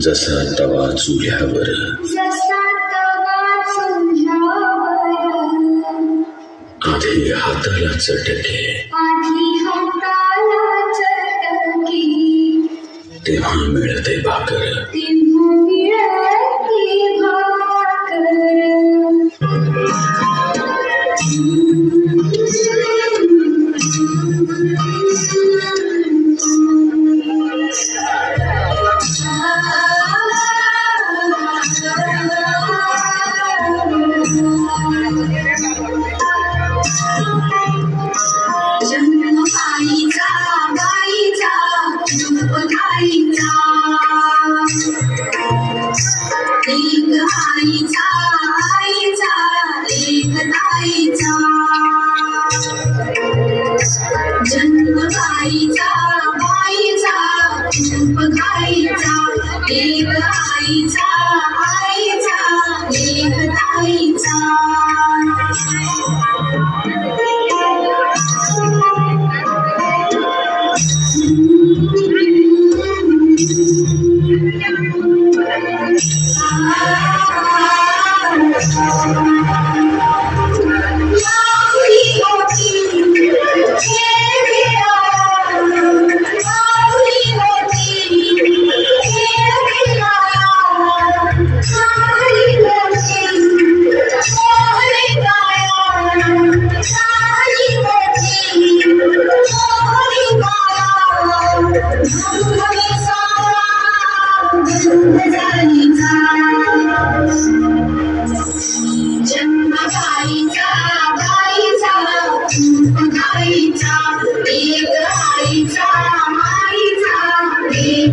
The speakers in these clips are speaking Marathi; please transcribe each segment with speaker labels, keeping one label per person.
Speaker 1: जसा तवा चुल्यावर आधी हाताला चटके. तेव्हा मिळते भाकर.
Speaker 2: Thank you. I Thank you.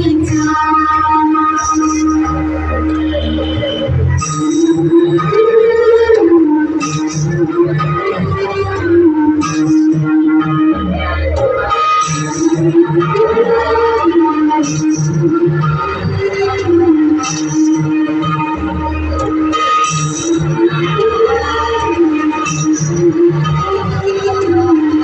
Speaker 2: time.